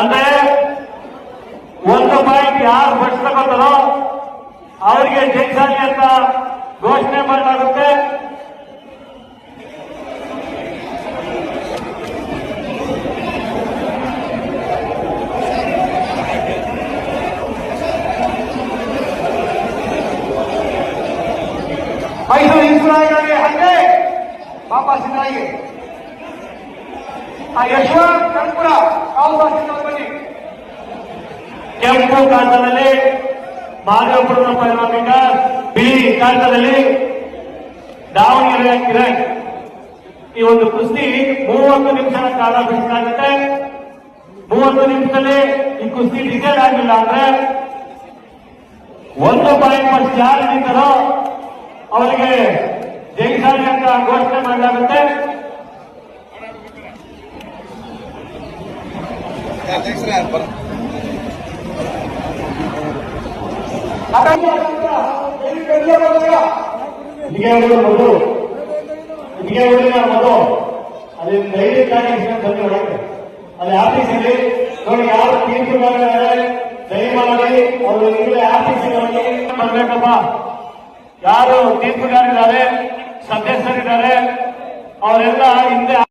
ಅಂದ್ರೆ ಒಂದು ಪಾಯಿಂಟ್ ಯಾರು ಫಸ್ಟ್ ತಗೋತಾರೋ ಅವರಿಗೆ ಜೈಸಾಲಿ ಅಂತ ಘೋಷಣೆ ಮಾಡಲಾಗುತ್ತೆ ಮೈಸೂರು ಇನ್ಸುರಾಗಿ ಹಂಗೆ ಪಾಪ ಸಿದ್ದರಾಗಿ ಆ ಯಶವಂತ್ ಕಣ್ಪುರ ಕಾಂಗ್ರೆಸ್ ಬನ್ನಿ ಕೆಂಪು ಕಾಂತದಲ್ಲಿ ಮಾದೇವಪುರದ ಪರಿಣಾಮಿಕ ಬಿಳಿ ಕಾಂತದಲ್ಲಿ ದಾವಣಗೆರೆಯ ಕಿರಣ್. ಈ ಒಂದು ಕುಸ್ತಿ ಮೂವತ್ತು ನಿಮಿಷ ಕಾಲ ಬೇಕಾಗುತ್ತೆ ಮೂವತ್ತು ನಿಮಿಷದಲ್ಲಿ ಈ ಕುಸ್ತಿ ಡಿಸೈಡ್ ಆಗಿಲ್ಲ ಅಂದ್ರೆ ಒಂದು ಪಾಯಿಂಟ್ ಫಸ್ಟ್ ಯಾರು ನಿಂತಾರೋ ಅವರಿಗೆ ಜೈಸಾಲಿ ಅಂತ ಘೋಷಣೆ ಮಾಡಲಾಗುತ್ತೆ. ಹುಡುಗ ಮಧು ಇದಿಗೆ ಹುಡುಗ ಮಧು ಅಲ್ಲಿ ಡೈಲಿ ಕಾರ್ಯಕ್ರಮ ಬಂದು ಅಲ್ಲಿ ಆಫೀಸಲ್ಲಿ ನೋಡಿ ಯಾವ ತೀರ್ಪುಗಾರರಿದ್ದಾರೆ ದಯಮಾಡಿ ಅವರು ಈಗಲೇ ಆಫೀಸಿಗೆ ಹೋಗಿ ಬರ್ಬೇಕಪ್ಪ ಯಾರು ತೀರ್ಪುಗಾರಿದ್ದಾರೆ ಸದಸ್ಯರಿದ್ದಾರೆ, ಅವರೆಲ್ಲ